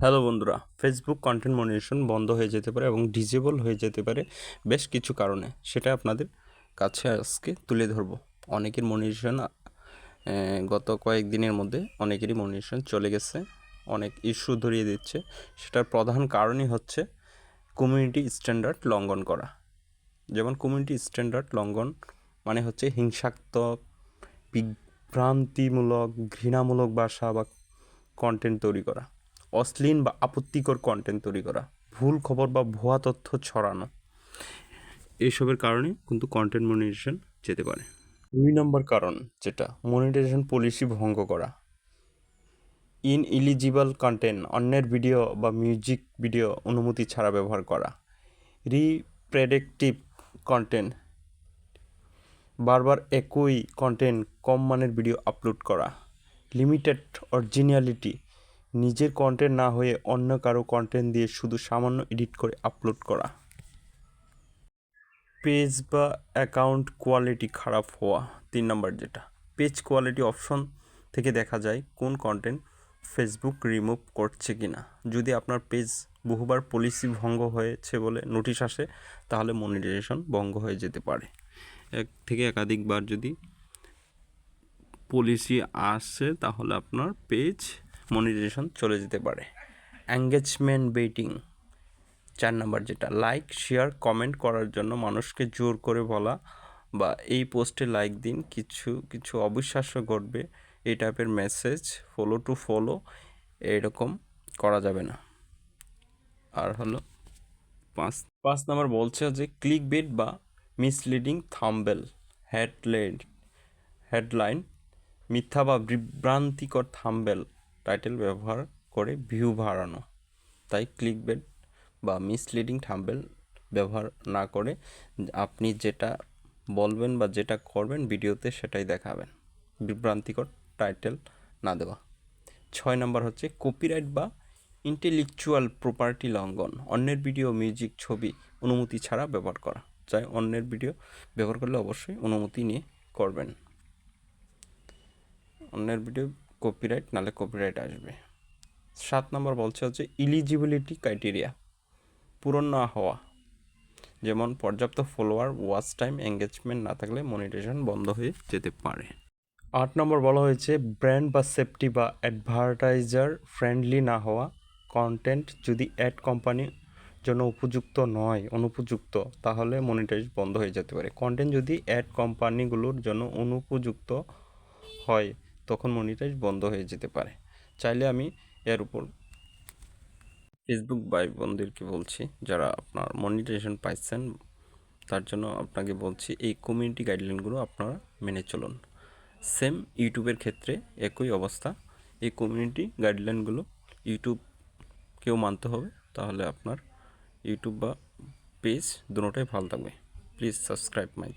Hello বন্ধুরা Facebook content monetisation বন্ধ হয়ে যেতে পারে এবং ডিজেবল হয়ে যেতে পারে বেশ কিছু কারণে। সেটা আপনাদের কাছে আজকে তুলে ধরবো। অনেকের মনিটেশন গত কয়েকদিনের মধ্যে অনেকেরই মনিটেশন চলে গেছে, অনেক ইস্যু ধরিয়ে দিচ্ছে। সেটার প্রধান কারণই হচ্ছে কমিউনিটি স্ট্যান্ডার্ড লঙ্ঘন করা। যেমন কমিউনিটি স্ট্যান্ডার্ড লঙ্ঘন মানে হচ্ছে হিংসাত্মক, বিভ্রান্তিমূলক, ঘৃণামূলক ভাষা বা কন্টেন্ট তৈরি করা। অশ্লীল বা আপত্তিকর কন্টেন্ট তৈরি করা ভুল খবর বা ভুয়া তথ্য ছড়ানো। এইসবের কারণে কিন্তু কন্টেন্ট মনিটাইজেশন যেতে পারে। দুই নম্বর কারণ যেটা মনিটাইজেশন পলিসি ভঙ্গ করা। ইন ইলিজিবল কন্টেন্ট অন্যের ভিডিও বা মিউজিক ভিডিও অনুমতি ছাড়া ব্যবহার করা। রিপ্রেডেক্টিভ কন্টেন্ট বারবার একই কন্টেন্ট কম মানের ভিডিও আপলোড করা। লিমিটেড অরিজিনালিটি নিজের কন্টেন্ট না হয়ে অন্য কারও কন্টেন্ট দিয়ে শুধু সামান্য এডিট করে আপলোড করা। পেজ বা অ্যাকাউন্ট কোয়ালিটি খারাপ হওয়া, তিন নম্বর যেটা। পেজ কোয়ালিটি অপশন থেকে দেখা যায় কোন কন্টেন্ট ফেসবুক রিমুভ করছে কি না যদি আপনার পেজ বহুবার পলিসি ভঙ্গ হয়েছে বলে নোটিশ আসে, তাহলে মনিটাইজেশন ভঙ্গ হয়ে যেতে পারে। এক থেকে একাধিকবার যদি পলিসি আসে, তাহলে আপনার পেজ মনিটাইজেশন চলে যেতে পারে। এঙ্গেজমেন্ট বেটিং চার নাম্বার যেটা লাইক শেয়ার কমেন্ট করার জন্য মানুষকে জোর করে বলা বা এই পোস্টে লাইক দিন, কিছু কিছু অবিশ্বাস্য ঘটবে, এই টাইপের মেসেজ ফলো টু ফলো এরকম করা যাবে না। আর হলো পাঁচ পাঁচ নাম্বার বলছে যে ক্লিক বেট বা মিসলিডিং থাম্বেল হেডলাইন হেডলাইন মিথ্যা বা বিভ্রান্তিকর থাম্বেল টাইটেল ব্যবহার করে ভিউ বাড়ানো। তাই ক্লিক বেট বা মিসলিডিং থাম্বেল ব্যবহার না করে আপনি যেটা বলবেন বা যেটা করবেন ভিডিওতে সেটাই দেখাবেন। বিভ্রান্তিকর টাইটেল না দেওয়া। ছয় নম্বর হচ্ছে কপিরাইট বা ইন্টেলেকচুয়াল প্রপার্টি লঙ্ঘন। অন্যের ভিডিও মিউজিক ছবি, অনুমতি ছাড়া ব্যবহার করা। চাই অন্যের ভিডিও ব্যবহার করলে অবশ্যই অনুমতি নিয়ে করবেন। অন্যের ভিডিও কপিরাইট নালে কপিরাইট আসবে। সাত নম্বর বলছে হচ্ছে ইলিজিবিলিটি ক্রাইটেরিয়া পূরণ না হওয়া। যেমন পর্যাপ্ত ফলোয়ার ওয়াচ টাইম এঙ্গেজমেন্ট না থাকলে মনিটাইজেশন বন্ধ হয়ে যেতে পারে। আট নম্বর বলা হয়েছে ব্র্যান্ড বা সেফটি বা অ্যাডভার্টাইজার ফ্রেন্ডলি না হওয়া কন্টেন্ট যদি অ্যাড কোম্পানি জন্য উপযুক্ত নয়, অনুপযুক্ত, তাহলে মনিটাইজ বন্ধ হয়ে যেতে পারে। কন্টেন্ট যদি অ্যাড কোম্পানিগুলোর জন্য অনুপযুক্ত হয় তখন মনিটাইজ বন্ধ হয়ে যেতে পারে। চাইলে আমি এর উপর ফেসবুক বাই বোনদেরকে বলছি, যারা আপনার মনিটাইজেশন পাইছেন, তার জন্য আপনাকে বলছি, এই কমিউনিটি গাইডলাইনগুলো আপনারা মেনে চলুন। সেম ইউটিউবের ক্ষেত্রে একই অবস্থা। এই কমিউনিটি গাইডলাইনগুলো ইউটিউবকেও মানতে হবে, তাহলে আপনার ইউটিউব বা পেজ দুটোটাই ভালো থাকবে। Please subscribe my